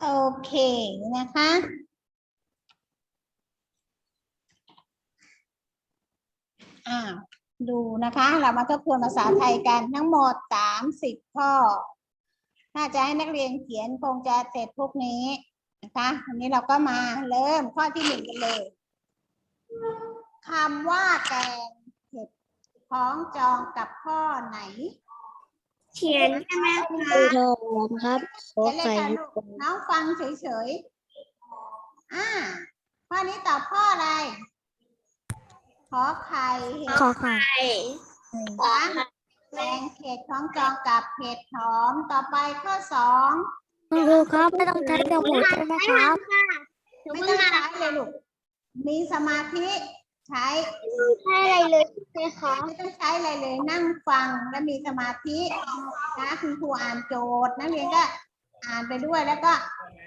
โอเคนะคะ อ้าวดูนะคะ เรามาทบทวนภาษาไทยกันทั้งหมดสามสิบข้อ ถ้าจะให้นักเรียนเขียนคงจะเสร็จพวกนี้นะคะวันนี้เราก็มาเริ่มข้อที่หนึ่งกันเลยคำว่าแกงเห็ดคล้องจองกับข้อไหน เขียนใช่ไหมครูทองครับขอเขียนเลยไข่ค่ะลูกน้องฟังเฉยๆอ่าข้อนี้ตอบข้ออะไร ขอไข่เห็ดขอไข่นะคะแกงเห็ดคล้องจองกับเห็ดหอมต่อไปข้อสองคุณครูครับไม่ต้องใช้สมุดใช่ไหมครับ ไม่ต้องใช้เลยลูกมีสมาธิใช้ใช่อะไรเลยใช่ไหมคะไม่ต้องใช้อะไรเลยนั่งฟังและมีสมาธินะคุณครูอ่านโจทย์นักเรียนก็อ่านไปด้วยแล้วก็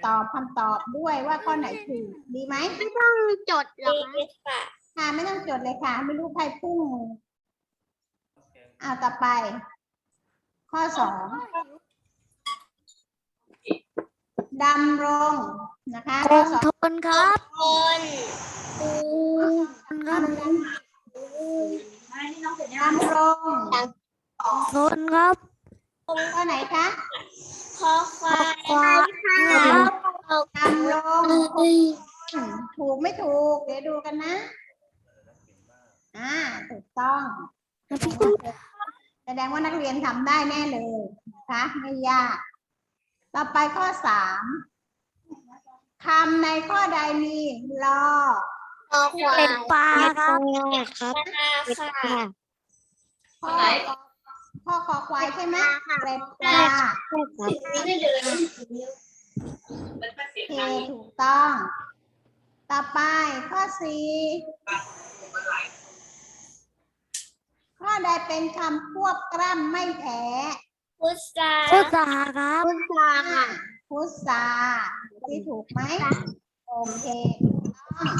ตอบคำตอบด้วยว่าข้อไหนถูกดีไหมไม่ต้องจดหรอกค่ะ ค่ะไม่ต้องจดเลยค่ะ ไม่รู้ใครพุ่งอ่าต่อไป ข้อสองดำรงนะคะคข้องสองทนครับคนทนครับดำรงทนครับข้อไหนคะคอควาขอยควายครับดำรงถูกไม่ถูก เดี๋ยวดูกันนะ อ่าถูกต้องแสดงว่านักเรียนทำได้แน่เลยนะคะไม่ยาก ต่อไปข้อสามคำในข้อใดมีรอคอควาเป็ยนปลาครับครับค่ะข้อข้อคอควายใช่ไหมเป็นปลาโอเคถูกต้อง ต่อไปข้อสี่ ข้อใดเป็นคำควบกล้ำไม่แท้พุทราพุทราครับพุทราค่ะพุทราที่ถูกไหมโอเคถูกต้อง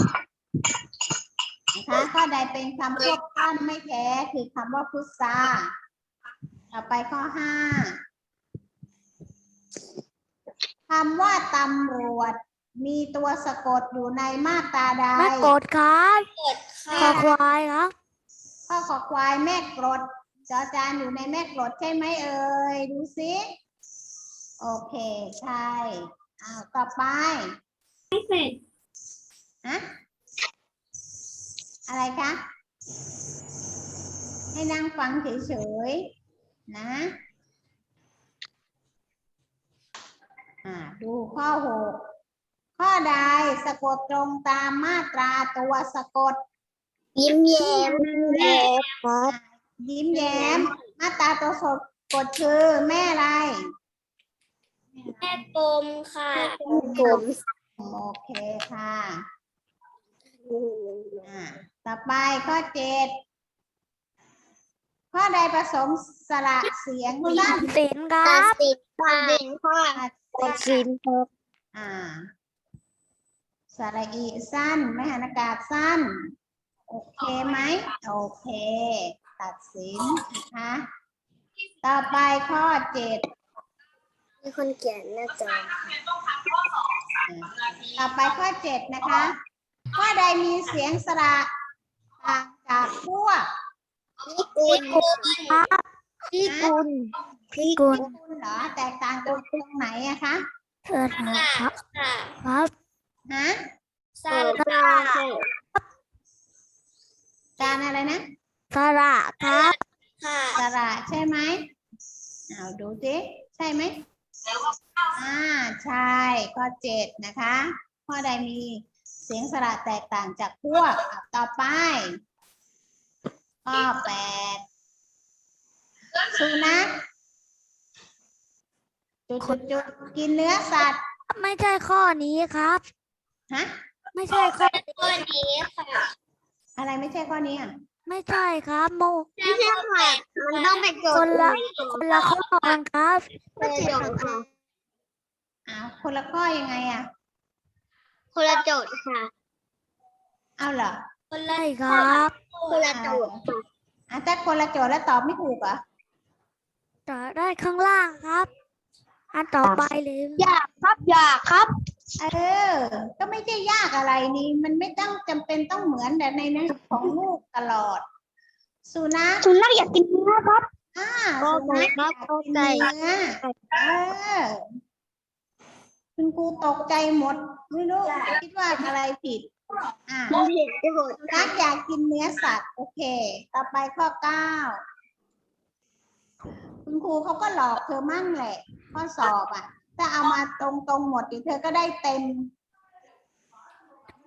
นะคะข้อใดเป็นคำควบกล้ำไม่แท้คือคำว่าพุทราต่อไปข้อห้าคำว่าตำรวจ มีตัวสะกดอยู่ในมาตราใดไม่กดครับกดขค่ะอควายครับ ข้อขอควายแม่กรดจอจานอยู่ในแม่กรดใช่ไหมเอ่ย ดูสิโอเค ใช่อ้าวต่อไปฮะอะไรคะ ให้นั่งฟังเฉยๆ นะอ่าดูข้อหกข้อใดสะกดตรงตามมาตราตัวสะกด ยิ้มแย้มครับยิ้มแย้ม มาตราตัวสะกดคือแม่อะไร แม่กลมค่ะผมโอเคค่ะอ่าต่อไปข้อเจ็ดข้อใดผสมสระเสียงสั้นสินคตัรัดบสินค่ะค่ะตัดสินครับอ่าสระอีสั้น ไม่หันอากาศสั้น โอเคไหมโอเค ตัดสินนะคะต่อไปข้อเจ็ดมีคนเขียนหน้าจอต่อไปข้อเจ็ดนะคะ ข้อใดมีเสียงสระต่างจากพวกพี่กุลครับพี่กุลพี่กุลคุณเหรอแตกต่างกันตรงไหนอะคะเธอครับค่ะครับฮะซาร่าค่ะ การอะไรนะสระครับค่ะสระใช่ไหมเอาดูสิใช่ไหมอ่าใช่ข้อเจ็ดนะคะ ข้อใดมีเสียงสระแตกต่างจากพวกอะต่อไป ข้อแปดสุนัขจุดจุดจุดกินเนื้อสัตว์ ไม่ใช่ข้อนี้ครับ ฮะ ไม่ใช่ข้อข้อนี้ค่ะ อะไรไม่ใช่ข้อนี้อะไม่ใช่ครับโมไม่ใช่ค่ะมันต้องเป็นโจคทนย์ละคนละข้อกันครับ ไม่ใช่โจทย์ค่ะอ้าวคนละข้อยังไงอะคนละโจทย์ค่ะเอาเหรอใช่ครับ คนละโจทย์ค่ะอะถ้าคนละโจทย์แล้วตอบไม่ถูกเหรอต่อได้ข้างล่างครับ อันต่อไปเลยอยากครับอยากครับ เออ ก็ไม่ใช่ยากอะไรนี่ มันไม่ต้องจำเป็นต้องเหมือนแต่ในเนื้อของลูกตลอด สุนัขสุนัขอยากกินเนื้อครับอ่าก็สุนัขครับอยากเข้ากินใจเนื้อเออคุณครูตกใจหมด ไม่รู้คิดว่าอะไรผิดอ่ามันผิดโจทย์สุนัขอยากกินเนื้อสัตว์ โอเค ต่อไปข้อเก้าคุณครูเขาก็หลอกเธอมั่งแหละ ข้อสอบอะ ถ้าเอามาตรงตรงๆหมดเดี๋ยวเธอก็ได้เต็ม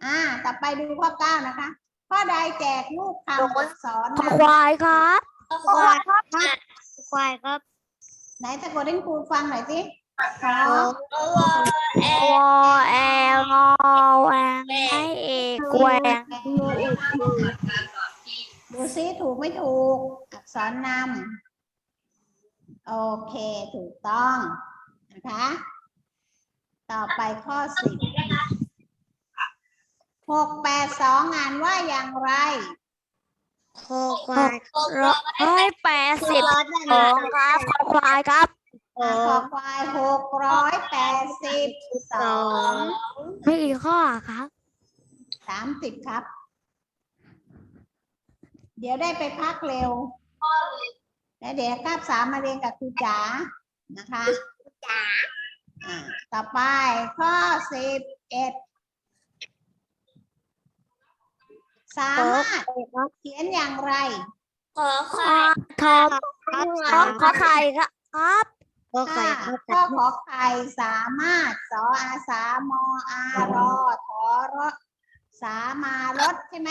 อ่า ต่อไปดูข้อเก้านะคะ ข้อใดแจกลูกคำอักษรขอควายครับควายครับควายครับไหนตะโกนให้ครูฟังหน่อยสิขอวอแอลงอแวงไม่เอกแหวงดูซิถูกไม่ถูก อักษรนำโอเค ถูกต้อง นะคะ ต่อไปข้อสิบหกแปดสองงานว่าอย่างไรคอควายร้อยแปดสิบสองครับขอควายครับอะขอควายหกร้อยแปดสิบสองมีกี่ข้อครับสามสิบครับ เดี๋ยวได้ไปพักเร็ว แล้วเดี๋ยวคาบสามมาเรียนกับครูจ๋านะคะ จ๋าต่อไปข้อสิบเอ็ดสามารถเขียนอย่างไร ขอขอทอมขอขอไข่ครับครับขอไข่อ่าครับข้อขอไข่สามารถสออาสามออารอทอรอสามารถใช่ไหม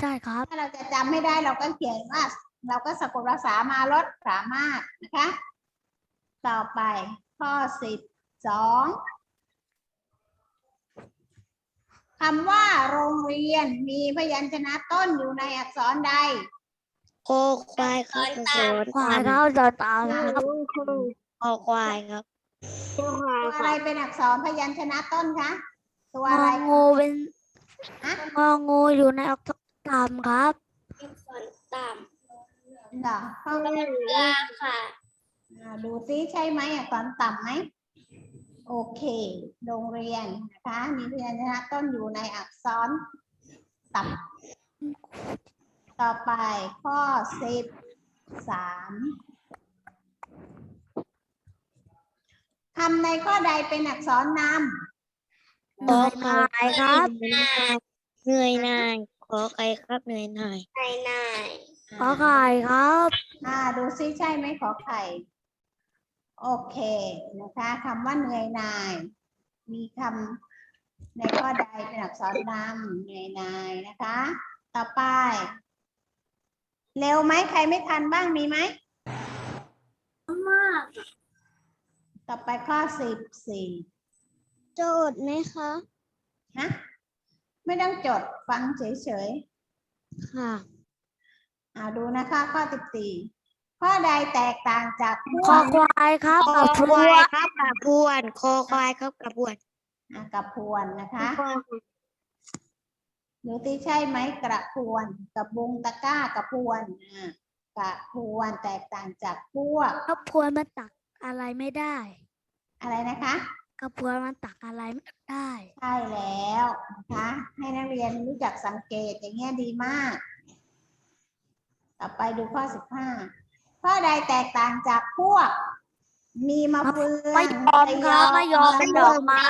ใช่ครับ ถ้าเราจะจำไม่ได้เราก็เขียนว่า เราก็สะกดภาษามารถสามารถนะคะ ต่อไป ข้อสิบสองคำว่าโรงเรียนมีพยัญชนะต้นอยู่ในอักษรใดคอควายครับอักษรควายครับต่อตามครับคอควายครับคอควายตัวคอะไรรับเป็นอักษรพยัญชนะต้นคะตัวงอะไรองูเป็นฮะงองูอยู่ในอักษรตามครับตามเหรอข้อลาค่ะอ่า ดูซิใช่ไหมอักษรต่ำไหมโอเค โรงเรียนนะคะมีพยัญชนะต้นอยู่ในอักษรต่ำต่อไปข้อสิบสามคำในข้อใดเป็นอักษรนขอไข่ครับเหนื่อยนายขอไข่ครับเหนื่อยนายเหนื่อยนายำขอไข่ครับ อ่า ดูซิใช่ไหมขอไข่ โอเคนะคะคำว่าเหนื่อยนาย มีคำในข้อใดเป็นอักษรนำเหนื่อยนายนะคะ ต่อไป เร็วไหมใครไม่ทันบ้างมีไหมมากต่อไปข้อสิบสี่โจทย์ไหมคะฮะไม่ต้องจดฟังเฉยค่ะๆอ่าดูนะคะข้อสิบสี่ ข้อใดแตกต่างจากพวขอกควายครับคอกับพคววายกครับกระพวนคอควายครับกระพวนอะกับพวนนะคะดูที่ใช่ไหมกระพวนกับบุงตะกร้ากระพวนอ่ากระพวนแตกต่างจากพวกกระพวนมันตักอะไรไม่ได้อะไรนะคะ กระพวนมันตักอะไรไม่ได้ ใช่แล้วนะคะให้นักเรียนรู้จักสังเกตอย่างเงี้ยดีมาก ต่อไปดูข้อสิบห้า ข้อใดแตกต่างจากพวก มีมะเฟืองไม่ยอมครับไม่ยอมเป็นดอกไม้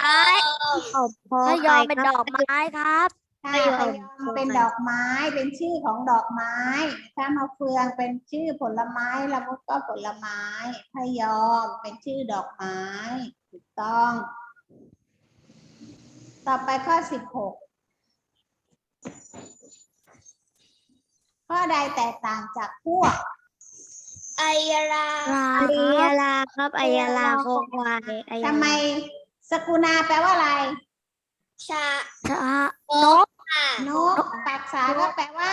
ขอบคอไม่ยอไข่มเป็นดอกไม้ครับ ค่ะไม่ยอมพยอม เป็นดอกไม้เป็นชื่อของดอกไม้ถ้ามะเฟืองเป็นชื่อผลไม้ละมุดก็ผลไม้พยอมเป็นชื่อดอกไม้ถูกต้อง ต่อไปข้อสิบหกข้อใดแตกต่างจากพวก ไอยาลาลาไอคยารับลาครับไอยาลาคอควายไอยาลาทำไมสกุณาแปลว่าอะไร ชาชะนกนกปักษาก็แปลว่า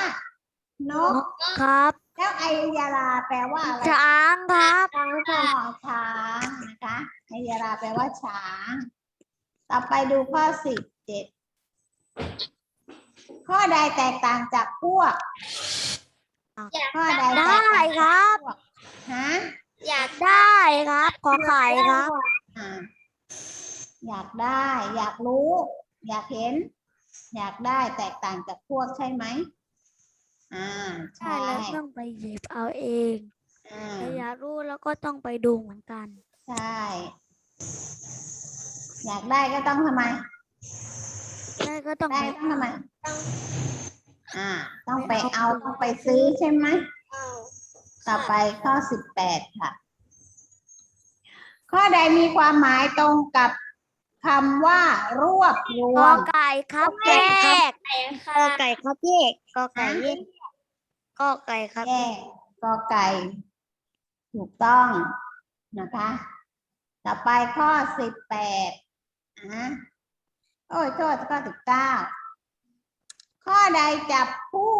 นนกกครับแล้วไอยาราแปลว่าอะไรช้างครับอ๋อช้างนะคะไอยาราแปลว่าช้าง ต่อไปดูข้อสิบเจ็ดข้อใดแตกต่างจากพวก ข้อใดแตกต่างได้ครับจากพวก ฮะอยากได้ครับ ขอไข่ครับ อ่าอยากได้ อยากรู้ อยากเห็น อยากได้แตกต่างจากพวกใช่ไหมอ่าใช่ใช่แล้วต้องไปหยิบเอาเองอ่าถ้าอยากรู้แล้วก็ต้องไปดูเหมือนกัน ใช่ อยากได้ก็ต้องทำไม ได้ก็ต้องได้ไปต้องทำไม อ่า ต้องไปเอาต้องไปซื้อใช่ไหมเอา ต่อไปข้อสิบแปดค่ะ ข้อใดมีความหมายตรงกับคำว่ารวบรวกอม ไก่ครับแยกไก่กค่ะอไก่ครับแยกกอไก่แยกกอไก่ครับแยกกอไก่ ถูกต้องนะคะ ต่อไปข้อสิบแปดอะโอ้ยโทษข้อสิบเก้าข้อใดจับคู่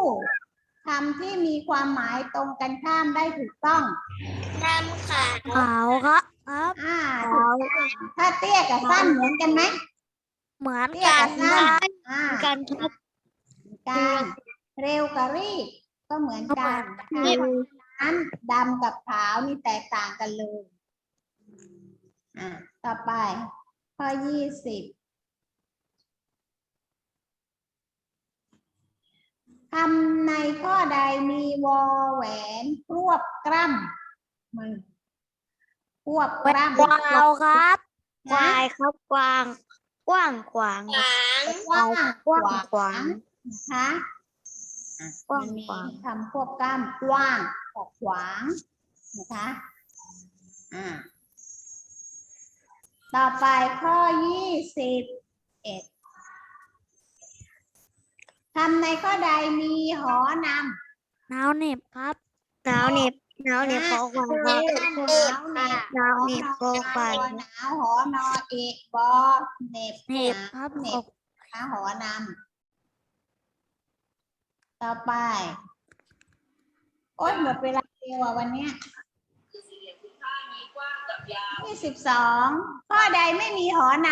คำที่มีความหมายตรงกันข้ามได้ถูกต้องทำค่ะขาวครับครับ อ่าถูกต้องถ้าเตี้ยกับสั้นเหมือนกันไหมเหมือนเตี้ยกักันบสั้นครับอ่ากันครับเหมือนกันเร็วกับรีบก็เหมือนกันนั้นดำกับขาวนี่แตกต่างกันเลยอ่าต่อไปข้อยี่สิบ คำในข้อใดมีวอแหวนควบกล้ำมือควบกล้ำกวาวครับนะควายครับกวางกว้างขวางขวางกว้างกว้างขวางนะคะอะกว้างมันมีขวางคำควบกล้ำกว้างออกขวางนะคะอ่าต่อไปข้อยี่สิบเอ็ด คำในข้อใดมีหอนำหนาวเหน็บครับหนาวเหน็บหนาวเหน็บขอควายคหรับนาวเหน็บหนาวเหน็บขอควายหนาวหอนอเอกบอเหน็บเหน็บครับเหน็ขบอหาหอนำต่อไป โอ๊ยหมดเวลาเร็วอะวันเนี้ยยี่สิบสองข้อใดไม่มีหอน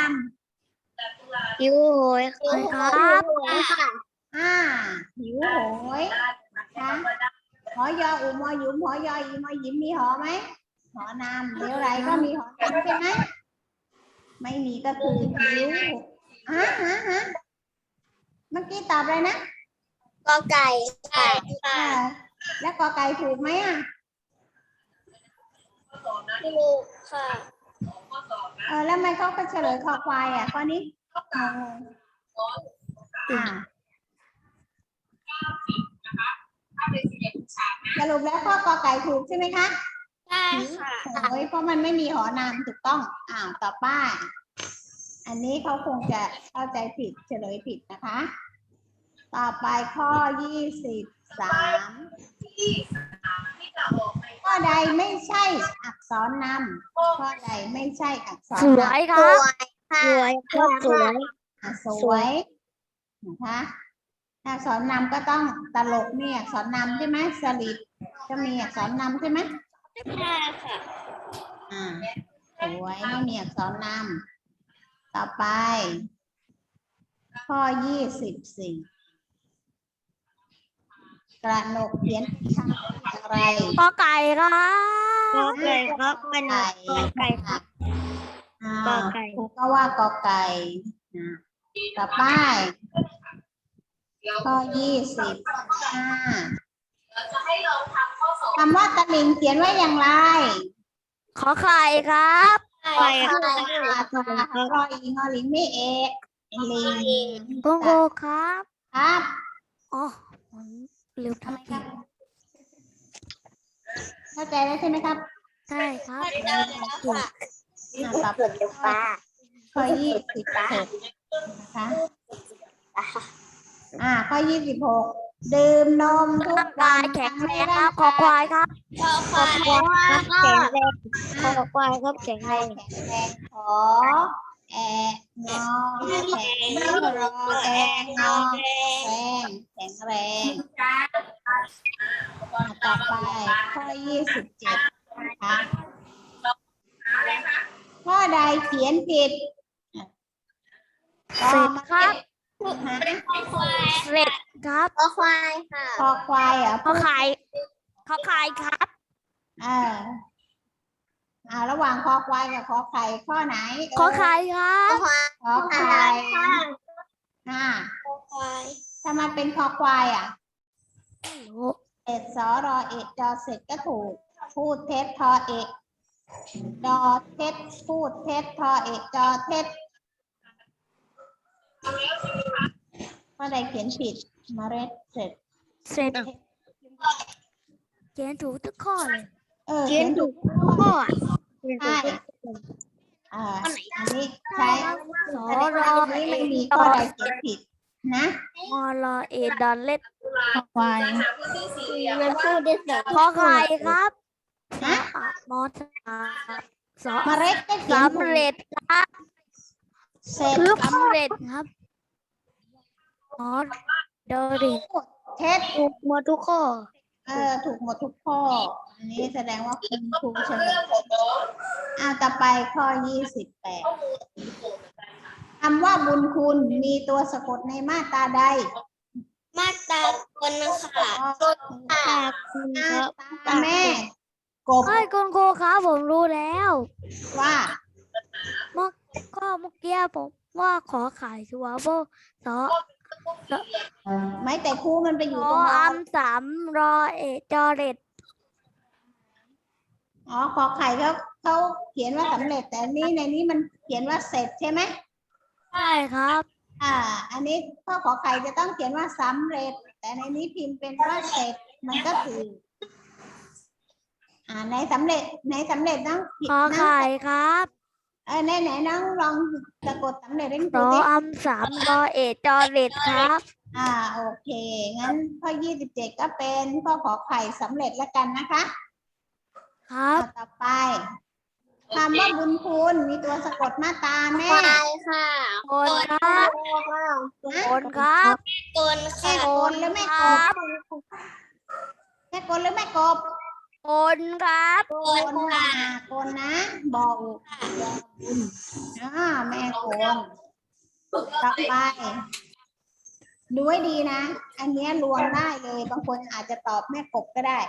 หิวโหยครับำ อ่าหิวโหยนะคะหอยออุมอหยุมหอยออีมอหยิมมีหอไหมหอนำเดี๋ยวไรก็มีหอนำใช่ไหมไม่มีก็คือหิวฮะฮะฮะเมื่อกี้ตอบอะไรนะกอไก่ค่ะอ่าแล้วกอไก่ถูกไหมอะถูกค่ะเออแล้วทำไมเขาก็เฉลยคอควายอะข้อนี้งงอ่า สรุปแล้วข้อกอไก่ถูกใช่ไหมคะใช่ค่ะโอ้ยเพราะมันไม่มีหอนามถูกต้องอ้าวต่อไปอันนี้เขาคงจะเข้าใจผิดเฉลยผิดนะคะ ต่อไปข้อยี่สิบสามข้อใดไม่ใช่อักษรนำข้อใดไม่ใช่อักษรสนำวยครับค่ะสวยครับสวย อะสวยนะคะ ถ้าอักษรนำก็ต้องตลกมีอักษรนำใช่ไหมสลิดก็มีอักษรนำใช่ไหมใช่ค่ะ อ่าสวยไม่มีอักษรนำต่อไป ข้อยี่สิบสี่กระหนกเขียนคำอย่างไรกอไก่ครับกอไก่ครับมันไก่กอไก่ครับอ่ากอไก่ครูก็ว่ากอไก่นะต่อไป ข้อยี่สิบห้าคำว่าตะลิงเขียนว่าอย่างไร ขอไข่ครับไก่ค่ะรออีงอลิงไม่เอกลิงโกโกครับ ครับอ๋อผมลืมทำไมทำคผิรับดเข้าใจแล้วใช่ไหมครับ ใช่ครับได้แล้วค่ะอ่าต่อไปข้อยี่สิบหกนะคะ อ่าข้อยี่สิบหกดื่มนมทุกวันแข็งแรงครับขอควายครับกอควายครับแข็งแรงขอควายครับแข็งแรงแข็งแรงขอแองอแข็งรอแองอแรงแข็งแรงอะต่อไปข้อยี่สิบเจ็ดนะคะข้อใดเขียนผิดอะเสร็จครับ ฮะเสร็จครับก็ควายค่ะคอควายเหรอะเขาขายเขาขายครับเอออ่าระหว่างคอควายกับคอไข่ข้อไหนเขาขายครับคอไข่อ่าถ้ามันเป็นคอควายอะเอ็ดสอรอเอ็ดดอเสร็จก็ถูก พูดเท็จทอเอ็ดดอเท็จพูดเท็จทอเอ็ดดอเท็จ ข้อใดเขียนผิดเมาเร็ดเสร็จ เสร็จเขียนถูกทุกข้อเลยเออเขียนถูกข้อใช่อ่าอันนี้ใช้สอแสดงรว่าออันนี้ไม่มีข้อใดเขียนผิดนะมอรอเอดอนเล็ดควายมันพูดได้สองขอไข่ครับฮะมอสาสอเมาเร็ดก็เขียนถูกสำเร็จครับเสร็จสำเร็จครับม อสเดอริเท็จถูกหมดทุกข้อ เออ ถูกหมดทุกข้อ อันนี้แสดงว่าคุณครูเฉลยอ่าต่อไปข้อยี่สิบแปดคำว่าบุญคุณมีตัวสะกดในมาตราใด มาตราคนค่ะตาคุณตาครับตาแม่กบเฮ้ยคุณครูครับผมรู้แล้ว ว่าเมื่อก็เมื่อกี้ผมว่าขอขายชัวร์โบสอ ไม่แต่ครูมันไปอสยู่อตรงอันั้นมสามรอเอจอเร็ดอ๋อขอไข่เขาเขาเขียนว่าสำเร็จแต่อันนี้ในนี้มันเขียนว่าเสร็จใช่ไหมใช่ครับ อ่า อันนี้ข้อขอไข่จะต้องเขียนว่าสำเร็จ แต่ในนี้พิมพ์เป็นว่าเสร็จมันก็คืออ่าในสำเร็จในสำเร็จต้องผิดขอนะขายครับเออไหนไหนน้องลองสะกดสำเร็จให้สดูอดิอัมสามรอเอจอเร็ดครับ อ่าโอเค งั้นข้อยี่สิบเจ็ดก็เป็นข้อขอไข่สำเร็จแล้วกันนะคะ ครับอ่าต่อไปคำว่าบุญคุณมีตัวสะกดมาตราแม่ควายค่ะคนครับคนครับกลแม่ค่ะกลหรือแม่กบแม่กลหรือแม่กบ คนครับกลนะกลนะบอกบุญอ่าแม่กลต่อไปดูให้ดีนะ อันเนี้ยรวมได้เลย บางคนอาจจะตอบแม่กบก็ได้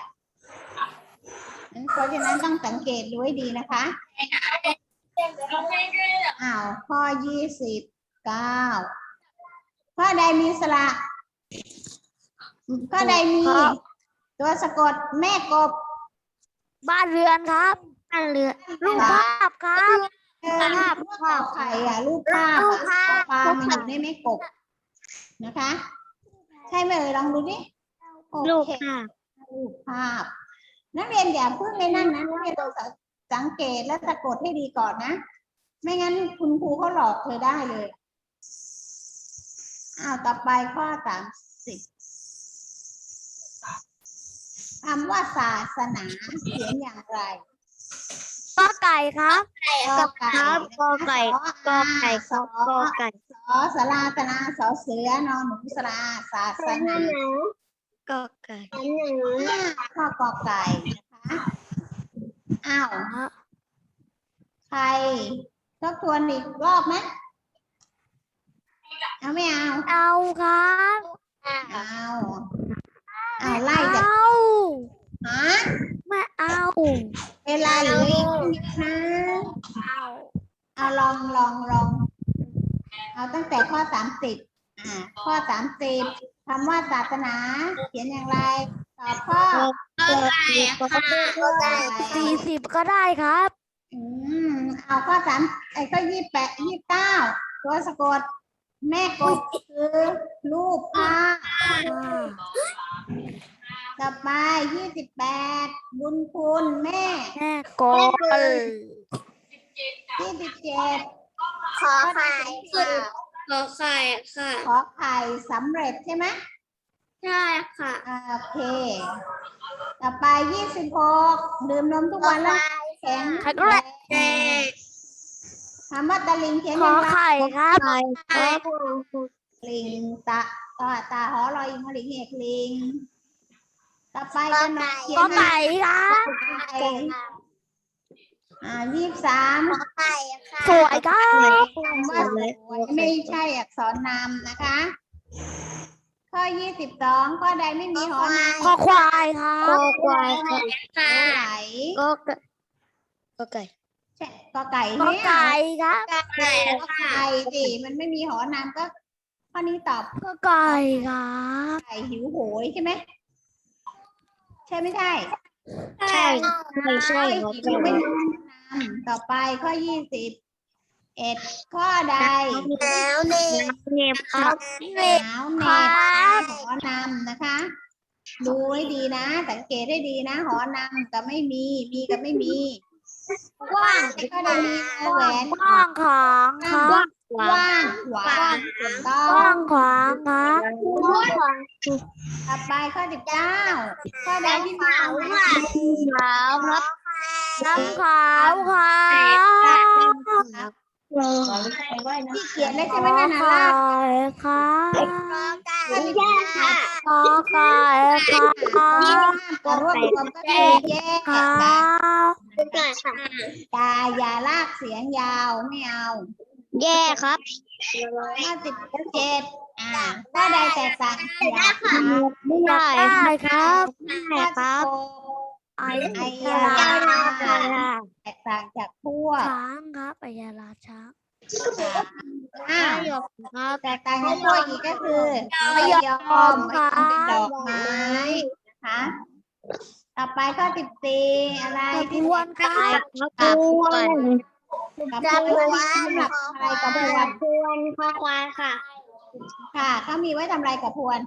เพราะฉะนั้นต้องสังเกตดูให้ดีนะคะอ้าวข้อยี่สิบเก้าข้อใดมีสระข้อใดมีครับตัวสะกดแม่กบ บ้านเรือนครับบ้านเรือนรูปภาพครับเออภาพภาพใครอะรูปภาพรูปอะภาพปลามันอยู่ในแม่กบนะคะ ใช่ไหมเอ่ยลองดูดิโอรูปเคภาพรูปภาพ นักเรียนอย่าเพิ่งในนั่นนะนักเรียนต้องสังเกตและสะกดให้ดีก่อนนะ ไม่งั้นคุณครูเขาหลอกเธอได้เลยอ้าวต่อไปข้อสามสิบ คำว่าศาสนาเขียนอย่างไรก็ไก่ครับกอไก่ครับกอไก่นะคะกอไก่คสรัอบกอไก่สอสลาตนาสอเสือนอนหนูสลาศาสนากอไก่อ่าข้อกอไก่นะคะอ้าวใครทบทวนอีกรอบไหมเอาไม่เอา เอาครับ เอา เอาไล่จากเอาหาไม่เอาเวลาเหลืออีกนิดนะเอาเอาลองลองลองเอาตั้งแต่ข้อสามสิบอ่าข้อสามสิบคำว่าศาสนา เขียนอย่างไรตอบข้อสี่สิบก็ได้ครับ อืมเอาข้อสามไอ้ข้อยี่แปดยี่เก้าตัวสะกด แม่กบคือรูปภาพ ต่อไปยี่สิบแปดบุญคุณแม่แม่กอลยี่สิบเจ็ดขอไข่ค่ะขอไข่ค่ะ ขอไข่สำเร็จใช่ไหมใช่ค่ะอ่าโอเค ต่อไปยี่สิบหกดื่มนมทุกวันแล้วแข็งใครก็ได้แรงขคำว่าตะลิงเขียนขยัองไงไข่ครับลิงตะตาตาหอลอยอิงหอลิงเอกลิง ต่อไปจะนอนเขียนก็ว่าไก่ครับไก่อ่ายี่สิบสามสวยครับคำว่าสวยไม่ใช่อักษรนำนะคะ ข้อยี่สิบสองข้อใดไม่มีหอนามขอควายครัก็บควายค่ะตัวไหลก็ไก่ก็ไก่ใช่กอไก่ก็เนี่ยไก่ครับกอไก่สิมันไม่มีหอนามก็ข้อนี้ตอบก็ไก่ครับไก่หิวโหยใช่ไหมใช่ไม่ใช่ ใช่ไม่ใช่ข้อหัวหิไก่วไม่มีหอนามต่อไปข้อยี่สิบเอ็ดข้อใดแล้วเน็บเน็บครับหนาวเหน็บหอนำนะคะ ดูให้ดีนะ สังเกตให้ดีนะ หอนำกับไม่มี มีกับไม่มีกว้างก็ได้มีวงแหวนกว้างขวางครับ กว้างขวางถูกต้อกว้างงขวางครับต่อไปข้อสิบเก้าข้อใดที่มีหอนำขาวครับน้ำขาวครับที่เขียนแล้วใช่ไหมขอนั่นน่ะไข่ล่ะครับข้อสิบเก้าขอไข่ครับจะรวบรวมก็คือแยกคกัรันบกาอย่าลากเสียงยาวไม่เอา แย่ครับข้อสิบเจ็ดอ่าข้อใดแตกต่างจากข้อไม่ได้ได้ครับสิบหกไอ้ไอ้ยายาลาแตกต่างจากพวกช้างครับไอ้ยาลาช้างอ้าวครับแตกต่างจากพวกอีกก็คือไม่ยอมไม่ทำเป็นดอกไม้นะคะต่อไปข้อสิบสี่อะไรกระที่พวนครับกับพวน กับพวนสำหรับอะไรกับพวนพวนคอควายค่ะค่ะเขามีไว้ทำอะไรกับพวน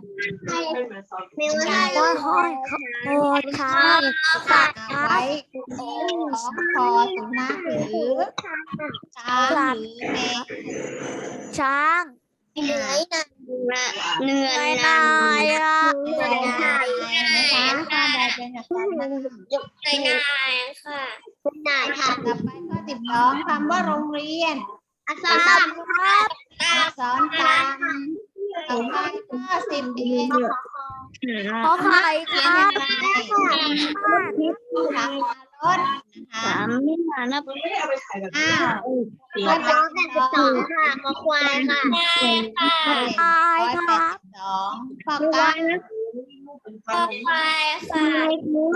มีไว้ก็ห้อยขโมยครับฝากไว้ของคอสุนัขหรือช้างหรือแมวช้าง เหนื่อยนะ เหนื่อไอ้ยนายนะครับเหนื่อยนะคะข้าใดเป็นอักษรนำยกใจนายค่ะคุณนายค่ะต่อไปข้อสิบสองคำว่าโรงเรียนอักษรต่ำครับอักษรตามต่อไปข้อสิบเอ็ด ขอไข่คเขียนรัอย่าบงไรหลังรถนะคะสามไม่นานนะอ้าวข้อสองแปดสิบสองค่ะคอควายค่ะตายครับสองข้อเก้าคอควายค่ะ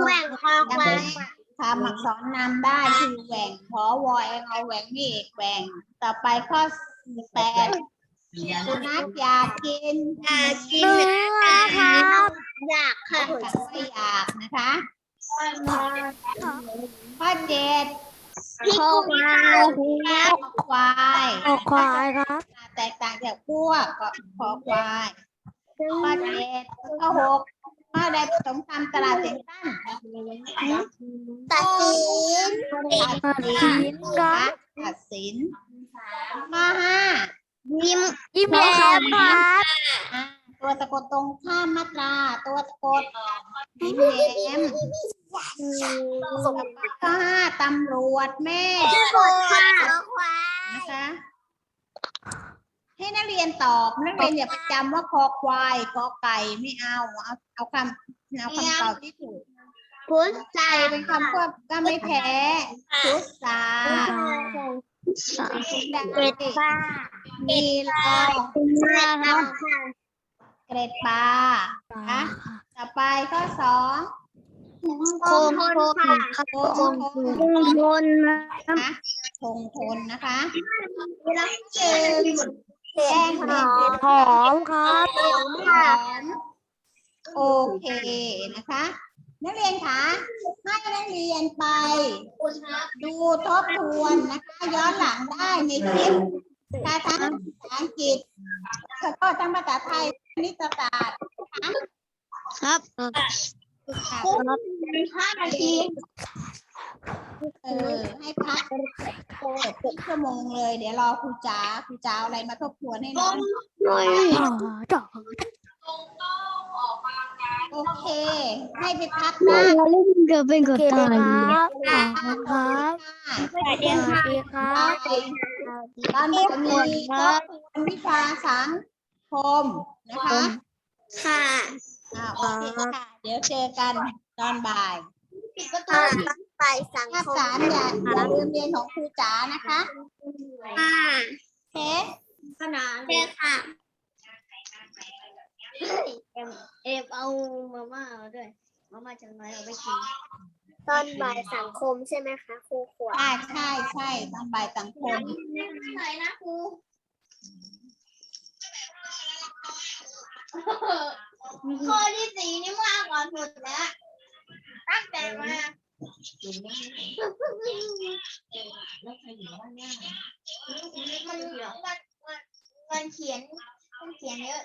แหว่งคอควายค่ะคำอักษรนำได้คือแหว่งพอวอยเอาแหว่งนี่เอกแหว่งต่อไปข้อแปด สุนัขอยากกินอยากกินเนื้อครับอยากค่ะคำว่าอยากนะคะข้อเจ็ดคอควายควายขอควายครับแตกต่างจากพวกก็คอควายข้อเจ็ดข้อหกข้อใดผสมคำตลาดเสียงสั้นตัดสินตัดสินนะคะตัดสินข้อห้า ยิ้มยิ้มแย้มครับอ่าตัวสะกดตรงข้ามมาตรา ตัวสะกดยิ้มแย้มข้อห้าตำรวจแม่คอควายนะคะให้นักเรียนตอบนักเรียนอย่าไปจำว่าคอควายกอไก่ไม่เอาเอาเอาคำเอาคำตอบที่ถูกพุทธใจเป็นคำควบก็ไม่แพ้ชุดสา ดาเจ็ดป้ามีลองเจ็ดป้าค่ะเกร็ดปลานะต่อไปข้อสองโคมโคมค่ะโคงทนคงทนนะนะคงทนนะคะแจ้งเหตุหอมครับหอมโอเคนะคะ นักเรียนคะให้นักเรียนไป ดูทบทวนนะคะ ย้อนหลังได้ในคลิปการทางภาษาอังกฤษแล้วก็ทั้งภาษาไทยคณิตศาสตร์ครับค่ะห้านาทีเออให้พักเกือบครึ่งชั่วโมงเลย เดี๋ยวรอครูจ๋าครูจ๋าอะไรมาทบทวนให้น้องหน่อยอ๋อจอ โอเค ให้ไปพักได้เราเล่นเกิดเป็นโอกับเคตายครับขอบคุณครับสวัสสดีวัสค่ะดีครับตอนนี้มีทบทวนวิชาสังคมนะคะ ค่ะอ่าโอเคค่ะ เดี๋ยวเจอกันตอนบ่ายค่ะไปสังภาคคมสามอย่าอย่าลืมเรียนของครูจ๋านะคะ ค่ะโอเคขนาดเด็กค่ะ เอ็มเอ็มเอามาม่ามาด้วย มาม่าจังไรเอาไปกินตอนบ่ายสังคมใช่ไหมคะครูขวดใช่ใช่ใช่ตอนบ่ายสังคมไหนนะครูข้อที่สี่นี่มากกว่าสุดแล้วตั้งแต่มามันมันมันมันเขียน มันเขียนเยอะ